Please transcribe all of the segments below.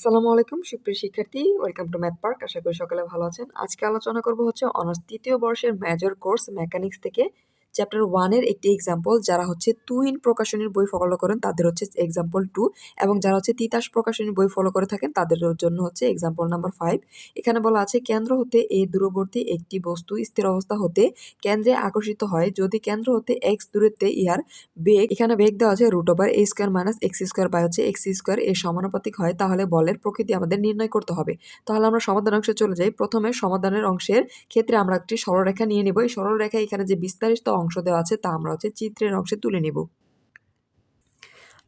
আসসালামু আলাইকুম, সুপ্রিয় শিক্ষার্থী। ওয়েলকাম টু ম্যাথ পার্ক আশা করি সকালে ভালো আছেন। আজকে আলোচনা করব হচ্ছে অনার্স তৃতীয় বর্ষের মেজর কোর্স মেকানিক্স থেকে। চ্যাপ্টার ওয়ানের একটি এক্সাম্পল যারা হচ্ছে তুইন প্রকাশনীর বই ফলো করেন, তাদের হচ্ছে এক্সাম্পল টু এবং যারা হচ্ছে তিতাস প্রকাশনীর বই ফলো করে থাকেন, তাদের জন্য হচ্ছে এক্সাম্পল নাম্বার ফাইভ এখানে বলা আছে, কেন্দ্র হতে এই দূরবর্তী একটি বস্তু স্থির অবস্থা হতে কেন্দ্রে আকর্ষিত হয়। যদি কেন্দ্র হতে এক্স দূরত্বে ইহার বেগ, এখানে বেগ দেওয়া আছে root over a square minus x square by হচ্ছে এক্স স্কোয়ার এর সমানুপাতিক হয়, তাহলে বলের প্রকৃতি আমাদের নির্ণয় করতে হবে। তাহলে আমরা সমাধান অংশে চলে যাই। প্রথমে সমাধানের অংশের ক্ষেত্রে আমরা একটি সরলরেখা নিয়ে নেব। এই সরলরেখা এখানে যে বিস্তারিত অংশ দেওয়া আছে তা আমরা হচ্ছে চিত্রের অংশে তুলে নেব।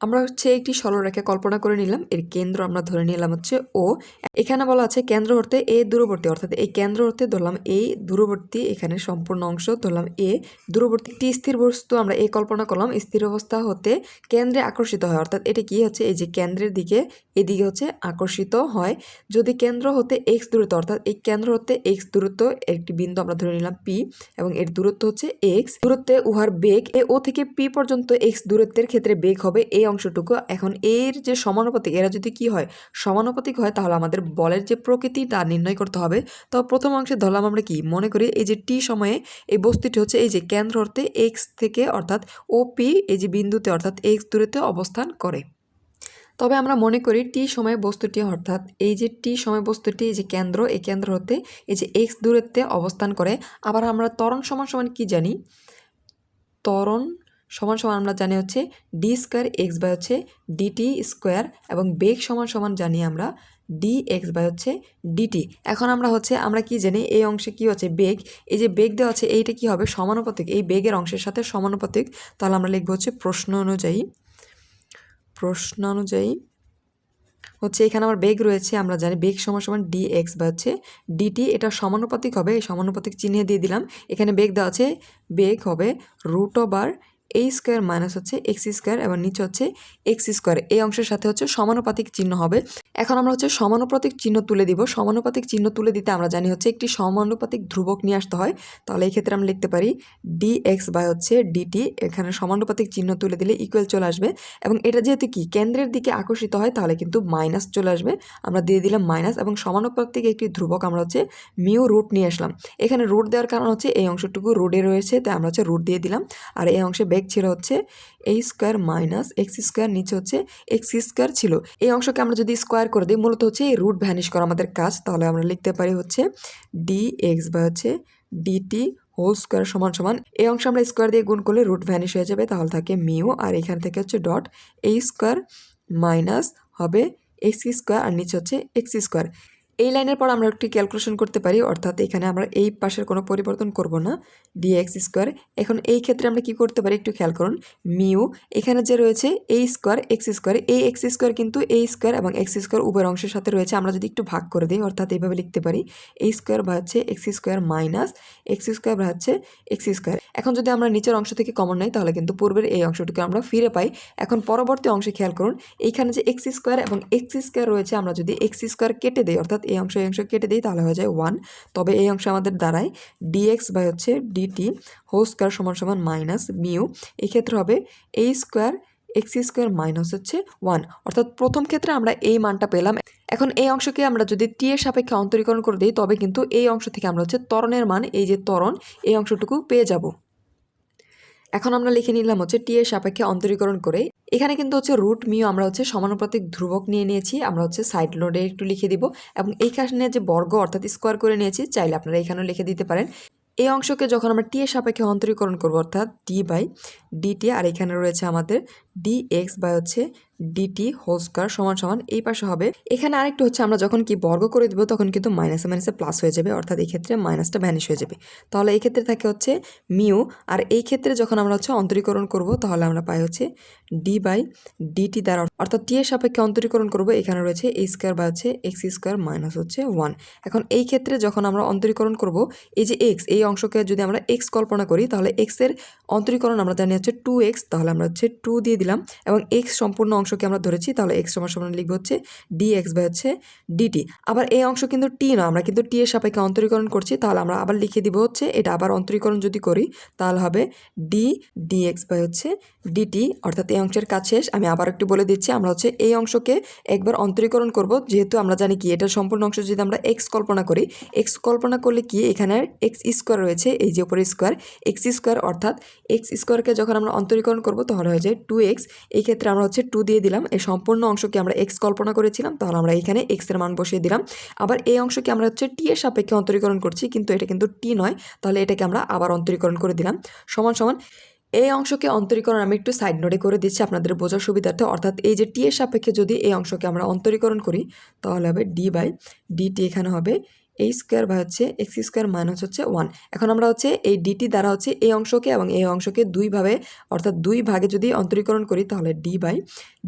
আমরা হচ্ছে একটি সরলরেখা কল্পনা করে নিলাম। এর কেন্দ্র আমরা ধরে নিলাম হচ্ছে ও এখানে বলা আছে কেন্দ্র হতে এ দূরবর্তী, অর্থাৎ এই কেন্দ্র হতে ধরলাম এই দূরবর্তী, এখানে সম্পূর্ণ অংশ ধরলাম এ দূরবর্তী। একটি স্থির বস্তু আমরা এ কল্পনা করলাম, স্থির অবস্থা হতে কেন্দ্রে আকর্ষিত হয়, অর্থাৎ এটা কি হচ্ছে, এই যে কেন্দ্রের দিকে, এদিকে হচ্ছে আকর্ষিত হয়। যদি কেন্দ্র হতে এক্স দূরত্ব, অর্থাৎ এই কেন্দ্র হতে এক্স দূরত্ব একটি বিন্দু আমরা ধরে নিলাম পি এবং এর দূরত্ব হচ্ছে এক্স দূরত্বে উহার বেগ, এ ও থেকে পি পর্যন্ত এক্স দূরত্বের ক্ষেত্রে বেগ হবে, এই অংশটুকু। এখন এর যে সমানুপাতিক, এরা যদি কি হয়, সমানুপাতিক হয়, তাহলে আমাদের বলের যে প্রকৃতি, তা নির্ণয় করতে হবে। তো প্রথম অংশে ধরলাম আমরা কি? মনে করি এই যে টি সময়ে এই বস্তুটি হচ্ছে এই যে কেন্দ্র অর্থে এক্স থেকে অর্থাৎ ও পি এই যে বিন্দুতে অর্থাৎ এক্স দূরত্বে অবস্থান করে। তবে আমরা মনে করি টি সময় বস্তুটি অর্থাৎ এই যে টি সময় বস্তুটি এই যে কেন্দ্র, এই কেন্দ্র হতে এই যে এক্স দূরত্বে অবস্থান করে। আবার আমরা ত্বরণ সমান সমান কি জানি? ত্বরণ সমান সমান আমরা জানি হচ্ছে ডি স্কোয়ার এক্স বাই হচ্ছে ডিটি স্কোয়ার এবং বেগ সমান সমান জানি আমরা ডি এক্স বাই হচ্ছে ডিটি এখন আমরা হচ্ছে, আমরা কি জানি, এই অংশে কি হচ্ছে বেগ? এই যে বেগ দেওয়া আছে, এইটা কি হবে? সমানুপাতিক। এই বেগের অংশের সাথে সমানুপাতিক। তাহলে আমরা লিখব হচ্ছে প্রশ্ন অনুযায়ী প্রশ্ন অনুযায়ী হচ্ছে এখানে আমার বেগ রয়েছে, আমরা জানি বেগ সমান সমান ডি এক্স বা হচ্ছে ডিটি এটা সমানুপাতিক হবে, এই সমানুপাতিক চিহ্নে দিয়ে দিলাম। এখানে বেগ দেওয়া আছে, বেগ হবে রুট ওভার এই স্কোয়ার মাইনাস হচ্ছে এক্স স্কোয়ার এবং নিচে হচ্ছে এক্স স্কোয়ার এই অংশের সাথে হচ্ছে সমানুপাতিক চিহ্ন হবে। এখন আমরা হচ্ছে সমানুপাতিক চিহ্ন তুলে দিব। সমানুপাতিক চিহ্ন তুলে দিতে আমরা জানি হচ্ছে একটি সমানুপাতিক ধ্রুবক নিয়ে আসতে হয়। তাহলে এই ক্ষেত্রে আমরা লিখতে পারি ডি এক্স বাই হচ্ছে ডিটি এখানে সমানুপাতিক চিহ্ন তুলে দিলে ইকুয়াল চলে আসবে। এবং এটা যেহেতু কি, কেন্দ্রের দিকে আকর্ষিত হয়, তাহলে কিন্তু মাইনাস চলে আসবে। আমরা দিয়ে দিলাম মাইনাস এবং সমানুপাতিক একটি ধ্রুবক আমরা হচ্ছে মিউ রুট নিয়ে আসলাম। এখানে রুট দেওয়ার কারণ হচ্ছে এই অংশটুকু রুটে রয়েছে, তাই আমরা হচ্ছে রুট দিয়ে দিলাম। আর এই অংশে ছিল হচ্ছে এই স্কোয়ার মাইনাস এক্স স্কোয়ার নিচে হচ্ছে এক্স স্কোয়ার ছিল। এই অংশকে আমরা যদি স্কোয়ার করে দিই, মূলত হচ্ছে এই রুট ভ্যানিশ করা আমাদের কাজ, তাহলে আমরা লিখতে পারি হচ্ছে ডি এক্স বা হচ্ছে ডিটি হোল স্কোয়ার সমান সমান। এই অংশ আমরা স্কোয়ার দিয়ে গুণ করলে রুট ভ্যানিশ হয়ে যাবে, তাহলে থাকে মিউ আর এখান থেকে হচ্ছে ডট এই স্কোয়ার মাইনাস হবে এক্স স্কোয়ার আর নিচে হচ্ছে এক্স স্কোয়ার এই লাইনের পর আমরা একটি ক্যালকুলেশন করতে পারি, অর্থাৎ এখানে আমরা এই পাশের কোনো পরিবর্তন করব না ডিএক্স স্কোয়ার এখন এই ক্ষেত্রে আমরা কি করতে পারি, একটু খেয়াল করুন মিউ এখানে যে রয়েছে এই স্কোয়ার এক্স স্কোয়ার এই এক্স স্কোয়ার কিন্তু এই স্কোয়ার এবং এক্স স্কোয়ার উভয়ের অংশের সাথে রয়েছে, আমরা যদি একটু ভাগ করে দিই, অর্থাৎ এইভাবে লিখতে পারি এই স্কোয়ার বা হচ্ছে x square minus x square বা হচ্ছে এক্স স্কোয়ার এখন যদি আমরা নিচের অংশ থেকে কমন নেই, তাহলে কিন্তু পূর্বের এই অংশটিকে আমরা ফিরে পাই। এখন পরবর্তী অংশে খেয়াল করুন এইখানে যে এক্স স্কোয়ার এবং এক্স স্কোয়ার রয়েছে, আমরা যদি এক্স স্কোয়ার কেটে দিই, অর্থাৎ এই অংশ এই অংশ কেটে দিই, তাহলে হয়ে যায় ওয়ান তবে এই অংশে আমাদের দাঁড়ায় ডিএক্স বাই হচ্ছে ডিটি হোল স্কোয়ার সমান সমান মাইনাস মিউ এক্ষেত্রে হবে এই স্কোয়ার এক্স স্কোয়ার মাইনাস হচ্ছে ওয়ান অর্থাৎ প্রথম ক্ষেত্রে আমরা এই মানটা পেলাম। এখন এই অংশকে আমরা যদি টি এর সাপেক্ষে অন্তরীকরণ করে দিই, তবে কিন্তু এই অংশ থেকে আমরা হচ্ছে ত্বরণের মান, এই যে ত্বরণ, এই অংশটুকু পেয়ে যাব। এখন আমরা লিখে নিলাম হচ্ছে টি এর সাপেক্ষে অন্তরীকরণ করে। এখানে কিন্তু হচ্ছে রুট মিও আমরা হচ্ছে সমানুপাতিক ধ্রুবক নিয়ে নিয়েছি, আমরা হচ্ছে সাইড লোডে একটু লিখে দিব। এবং এইখানে যে বর্গ অর্থাৎ স্কোয়ার করে নিয়েছি, চাইলে আপনারা এখানেও লিখে দিতে পারেন। এই অংশকে যখন আমরা টি এর সাপেক্ষে অন্তরীকরণ করব অর্থাৎ ডি বাই ডিটি আর এখানে রয়েছে আমাদের ডি এক্স বাই হচ্ছে ডিটি হোল স্কোয়ার সমান সমান এই পাশে হবে। এখানে আরেকটু হচ্ছে আমরা যখন কি বর্গ করে দিব তখন কিন্তু মাইনাসে মাইনাসে প্লাস হয়ে যাবে, অর্থাৎ এই ক্ষেত্রে মাইনাসটা ভ্যানিশ হয়ে যাবে। তাহলে এই ক্ষেত্রে থাকে হচ্ছে মিউ আর এই ক্ষেত্রে যখন আমরা হচ্ছে অন্তরীকরণ করব তাহলে আমরা পাই হচ্ছে ডি বাই ডিটি দ্বারা, অর্থাৎ টি এর সাপেক্ষে অন্তরীকরণ করব, এখানে রয়েছে এই স্কোয়ার বা হচ্ছে এক্স স্কোয়ার মাইনাস হচ্ছে ওয়ান এখন এই ক্ষেত্রে যখন আমরা অন্তরীকরণ করব, এই যে এক্স এই অংশকে যদি আমরা এক্স কল্পনা করি, তাহলে এক্সের অন্তরীকরণ আমরা জানি হচ্ছে টু এক্স তাহলে আমরা হচ্ছে টু দিয়ে দিলাম, এবং এক্স সম্পূর্ণ অংশকে আমরা ধরেছি, তাহলে এক্স সমান সমান লিখব হচ্ছে ডি এক্স বাই হচ্ছে ডিটি আবার এই অংশ কিন্তু টি না আমরা কিন্তু টি এর সাপেক্ষে অন্তরীকরণ করছি, তাহলে আমরা আবার লিখে দিব হচ্ছে, এটা আবার অন্তরীকরণ যদি করি, তাহলে হবে ডি ডি এক্স বাই হচ্ছে ডিটি অর্থাৎ এই অংশের কাজ শেষ, আমি আবার একটু বলে দিচ্ছি, আমরা হচ্ছে এই অংশকে একবার অন্তরীকরণ করব, যেহেতু আমরা জানি কি, এটার সম্পূর্ণ অংশ যদি আমরা এক্স কল্পনা করি এক্স কল্পনা করলে কি, এখানে এক্স স্কোয়ার রয়েছে, এই যে উপরে স্কোয়ার এক্স স্কোয়ার অর্থাৎ এক্স স্কোয়ারকে যখন আমরা অন্তরীকরণ করব, তাহলে হয়ে যায় টু এক্স এই ক্ষেত্রে আমরা হচ্ছে টু দিয়ে দিলাম, এই সম্পূর্ণ অংশকে আমরা এক্স কল্পনা করেছিলাম, তাহলে আমরা এখানে এক্সের মান বসিয়ে দিলাম। আবার এই অংশকে আমরা হচ্ছে টি এর সাপেক্ষে অন্তরীকরণ করছি, কিন্তু এটা কিন্তু টি নয়, তাহলে এটাকে আমরা আবার অন্তরীকরণ করে দিলাম। সমান সমান, এই অংশকে অন্তরীকরণ আমি একটু সাইড নোটে করে দিচ্ছি আপনাদের বোঝার সুবিধার্থে, অর্থাৎ এই যে টি এর সাপেক্ষে যদি এই অংশকে আমরা অন্তরীকরণ করি, তাহলে হবে ডি বাই ডিটি এখানে হবে এই স্কোয়ার বা হচ্ছে এক্স স্কোয়ার মাইনাস হচ্ছে ওয়ান এখন আমরা হচ্ছে এই ডিটি দ্বারা হচ্ছে এই অংশকে এবং এই অংশকে দুইভাবে অর্থাৎ দুই ভাগে যদি অন্তরীকরণ করি তাহলে ডি বাই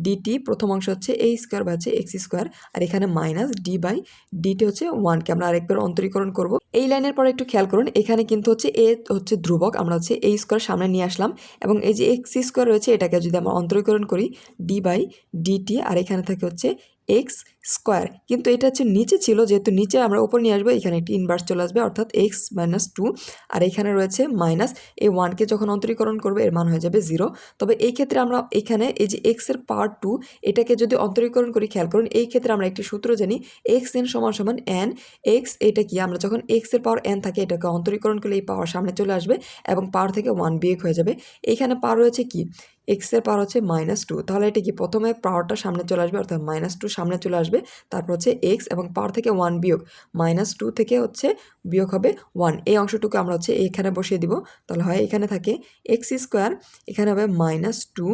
ডিটি প্রথম অংশ হচ্ছে এই স্কোয়ার বা হচ্ছে এক্স স্কোয়ার আর এখানে মাইনাস ডি বাই ডিটি হচ্ছে ওয়ানকে আমরা আরেকবার অন্তরীকরণ করব। এই লাইনের পরে একটু খেয়াল করুন, এখানে কিন্তু হচ্ছে এ হচ্ছে ধ্রুবক, আমরা হচ্ছে এই স্কোয়ার সামনে নিয়ে আসলাম, এবং এই যে এক্স স্কোয়ার রয়েছে এটাকে যদি আমরা অন্তরীকরণ করি ডি বাই ডিটি আর এখানে থাকে হচ্ছে এক্স স্কোয়ার। কিন্তু এটা হচ্ছে নিচে ছিল, যেহেতু নিচে আমরা ওপর নিয়ে আসব, এখানে একটি ইনভার্স চলে আসবে, অর্থাৎ এক্স মাইনাস টু আর এখানে রয়েছে মাইনাস এই ওয়ানকে যখন অন্তরীকরণ করবে, এর মান হয়ে যাবে জিরো তবে এই ক্ষেত্রে আমরা এখানে, এই যে এক্সের পাওয়ার টু এটাকে যদি অন্তরীকরণ করি, খেয়াল করুন, এই ক্ষেত্রে আমরা একটি সূত্র জানি এক্স এন সমান সমান এন এক্স এটা কি, আমরা যখন এক্সের পাওয়ার এন থাকে, এটাকে অন্তরীকরণ করলে এই পাওয়ার সামনে চলে আসবে, এবং পাওয়ার থেকে ওয়ান বিয়োগ হয়ে যাবে। এখানে পাওয়ার রয়েছে কি এক্সের পাওয়ার হচ্ছে মাইনাস টু তাহলে এটা কি, প্রথমে পাওয়ারটা সামনে চলে আসবে, অর্থাৎ মাইনাস টু সামনে চলে আসবে তারপর হচ্ছে এক্স এবং পার থেকে ওয়ান বিয়োগ মাইনাস টু থেকে হচ্ছে বিয়োগ হবে ওয়ান এই অংশটুকু আমরা হচ্ছে এখানে বসিয়ে দিব, তাহলে হয় এখানে থাকে এক্স স্কোয়ার এখানে হবে মাইনাস টু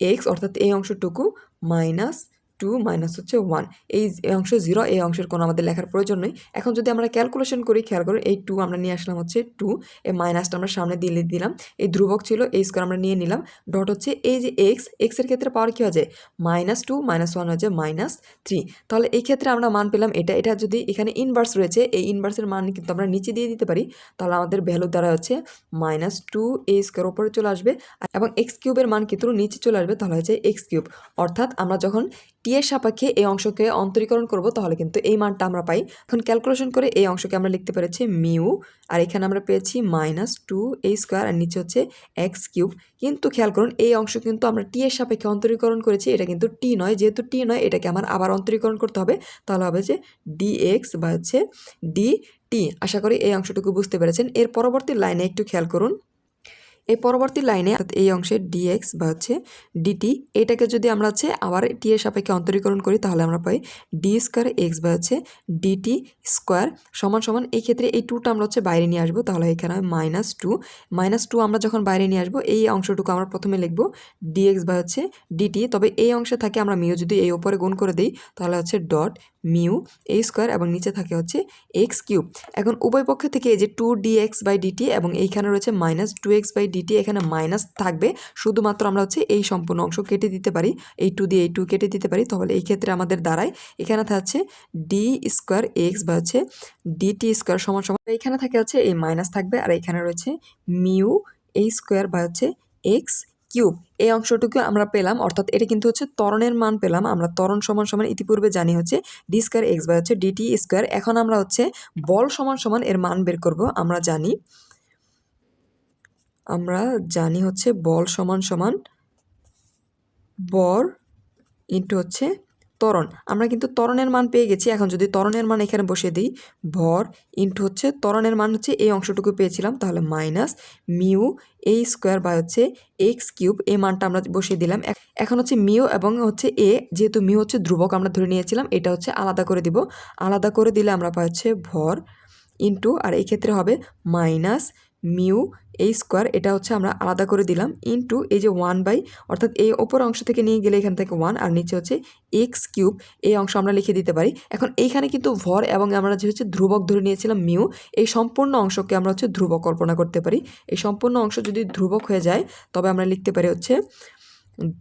এক্স অর্থাৎ এই অংশটুকু মাইনাস টু মাইনাস হচ্ছে ওয়ান। এই অংশ জিরো, এই অংশের কোনো আমাদের লেখার প্রয়োজন নেই। এখন যদি আমরা ক্যালকুলেশন করি, খেয়াল করুন এই টু আমরা নিয়ে আসলাম হচ্ছে টু। এই মাইনাসটা আমরা সামনে দিয়ে দিলাম। এই ধ্রুবক ছিল, এই স্কোয়ার আমরা নিয়ে নিলাম। ডট হচ্ছে এই যে এক্স এক্সের ক্ষেত্রে পাওয়ার কী হয়ে যায় মাইনাস টু, মাইনাস ওয়ান হয়ে যায় মাইনাস থ্রি। তাহলে এই ক্ষেত্রে আমরা মান পেলাম এটা। এটা যদি এখানে ইনভার্স রয়েছে, এই ইনভার্সের মান কিন্তু আমরা নিচে দিয়ে দিতে পারি। তাহলে আমাদের ভ্যালু দ্বারা হচ্ছে মাইনাস টু এ স্কোয়ার ওপরে চলে আসবে। এবং এক্স কিউবের মান কিন্তু নিচে চলে আসবে, তাহলে হচ্ছে এক্স কিউব অর্থাৎ আমরা যখন টি এর সাপেক্ষে এই অংশকে অন্তরীকরণ করব, তাহলে কিন্তু এই মানটা আমরা পাই। এখন ক্যালকুলেশন করে এই অংশকে আমরা লিখতে পেরেছি মিউ, আর এখানে আমরা পেয়েছি মাইনাস টু এ স্কোয়ার আর নিচে হচ্ছে এক্স কিউব কিন্তু খেয়াল করুন, এই অংশ কিন্তু আমরা টি এর সাপেক্ষে অন্তরীকরণ করেছি, এটা কিন্তু টি নয়। যেহেতু টি নয়, এটাকে আমার আবার অন্তরীকরণ করতে হবে, তাহলে হবে যে ডি এক্স বা হচ্ছে ডি টি আশা করি এই অংশটুকু বুঝতে পেরেছেন। এর পরবর্তী লাইনে একটু খেয়াল করুন। এই পরবর্তী লাইনে এই অংশে ডিএক্স বা হচ্ছে ডিটি এটাকে যদি আমরা হচ্ছে আবার টি এর সাপেক্ষে অন্তরীকরণ করি, তাহলে আমরা পাই ডি স্কোয়ার এক্স বা হচ্ছে ডিটি স্কোয়ার সমান সমান, এই ক্ষেত্রে এই টুটা আমরা হচ্ছে বাইরে নিয়ে আসব, তাহলে এখানে মাইনাস টু মাইনাস টু আমরা যখন বাইরে নিয়ে আসব, এই অংশটুকু আমরা প্রথমে লিখব ডিএক্স বা হচ্ছে ডিটি তবে এই অংশে থাকে আমরা মিও যদি এই ওপরে গুণ করে দিই, তাহলে হচ্ছে ডট মিউ এই স্কোয়ার এবং নিচে থাকে হচ্ছে এক্স কিউব এখন উভয় পক্ষ থেকে এই যে two d x by dt এবং এইখানে রয়েছে minus two x by dt এখানে মাইনাস থাকবে। শুধুমাত্র আমরা হচ্ছে এই সম্পূর্ণ অংশ কেটে দিতে পারি। এই টু দিয়ে এই টু কেটে দিতে পারি। তাহলে এই ক্ষেত্রে আমাদের দ্বারাই এখানে থাকছে ডি স্কোয়ার এক্স বা হচ্ছে ডিটি স্কোয়ার সমান সমান। এখানে থাকে হচ্ছে এই মাইনাস থাকবে। আর এখানে রয়েছে মিউ এই স্কোয়ার বা হচ্ছে এক্স কিউব এই অংশটুকু আমরা পেলাম। অর্থাৎ এটা কিন্তু হচ্ছে ত্বরণের মান পেলাম। আমরা ত্বরণ সমান সমান ইতিপূর্বে জানি হচ্ছে ডি স্কোয়ার এক্স বা হচ্ছে ডিটি স্কোয়ার এখন আমরা হচ্ছে বল সমান সমান এর মান বের করব। আমরা জানি আমরা জানি হচ্ছে বল সমান সমান বর ইন্টু হচ্ছে ত্বরণ। আমরা কিন্তু ত্বরণের মান পেয়ে গেছি। এখন যদি ত্বরণের মান এখানে বসিয়ে দিই ভর ইন্টু হচ্ছে, ত্বরণের মান হচ্ছে এই অংশটুকু পেয়েছিলাম, তাহলে মাইনাস মিউ এই স্কোয়ার বা হচ্ছে এক্স কিউব। এই মানটা আমরা বসিয়ে দিলাম। এখ- এখন হচ্ছে মিউ এবং হচ্ছে এ, যেহেতু মিউ হচ্ছে ধ্রুবক আমরা ধরে নিয়েছিলাম, এটা হচ্ছে আলাদা করে দিব। আলাদা করে দিলে আমরা পাই হচ্ছে ভর ইন্টু, আর এই ক্ষেত্রে হবে মাইনাস মিউ এই স্কোয়ার, এটা হচ্ছে আমরা আলাদা করে দিলাম ইন্টু এই যে ওয়ান বাই অর্থাৎ এই ওপর অংশ থেকে নিয়ে গেলে এখান থেকে ওয়ান আর নিচে হচ্ছে এক্স কিউব এই অংশ আমরা লিখে দিতে পারি। এখন এইখানে কিন্তু ভর এবং আমরা যে হচ্ছে ধ্রুবক ধরে নিয়েছিলাম মিউ, এই সম্পূর্ণ অংশকে আমরা হচ্ছে ধ্রুবক কল্পনা করতে পারি। এই সম্পূর্ণ অংশ যদি ধ্রুবক হয়ে যায়, তবে আমরা লিখতে পারি হচ্ছে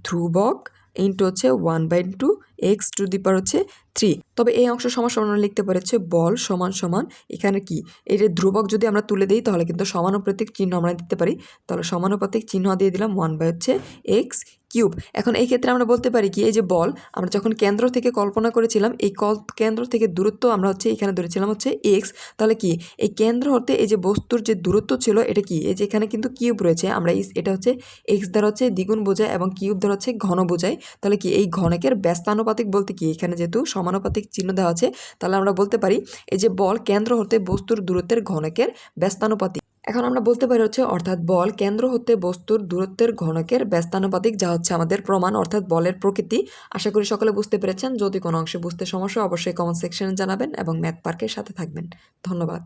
ধ্রুবক ইন্টু হচ্ছে one by two x to the power হচ্ছে থ্রি তবে এই অংশ সমান সমান লিখতে পারি হচ্ছে বল সমান সমান, এখানে কি? এই যে ধ্রুবক যদি আমরা তুলে দিই, তাহলে কিন্তু সমানুপাতিক চিহ্ন আমরা দিতে পারি। তাহলে সমানুপাতিক চিহ্ন দিয়ে দিলাম ওয়ান বাই হচ্ছে এক্স কিউব এখন এই ক্ষেত্রে আমরা বলতে পারি কি, এই যে বল, আমরা যখন কেন্দ্র থেকে কল্পনা করেছিলাম, এই কল কেন্দ্র থেকে দূরত্ব আমরা হচ্ছে এখানে ধরেছিলাম হচ্ছে এক্স তাহলে কি? এই কেন্দ্র হতে এই যে বস্তুর যে দূরত্ব ছিল, এটা কি? এই যে এখানে কিন্তু কিউব রয়েছে, আমরা এটা হচ্ছে এক্স দ্বারা হচ্ছে দ্বিগুণ বোঝায় এবং কিউব দ্বারা হচ্ছে ঘন বোঝায়। তাহলে কি? এই ঘনকের ব্যস্তানুপাতিক বলতে কি? এখানে যেহেতু সমানুপাতিক চিহ্ন দেওয়া আছে, তাহলে আমরা বলতে পারি এই যে বল কেন্দ্র হতে বস্তুর দূরত্বের ঘনকের ব্যস্তানুপাতিক। এখন আমরা বলতে পারি হচ্ছে, অর্থাৎ বল কেন্দ্র হতে বস্তুর দূরত্বের ঘনকের ব্যস্তানুপাতিক, যা হচ্ছে আমাদের প্রমাণ, অর্থাৎ বলের প্রকৃতি। আশা করি সকলে বুঝতে পেরেছেন। যদি কোনো অংশে বুঝতে সমস্যা অবশ্যই কমেন্ট সেকশনে জানাবেন এবং ম্যাথ পার্কের সাথে থাকবেন। ধন্যবাদ।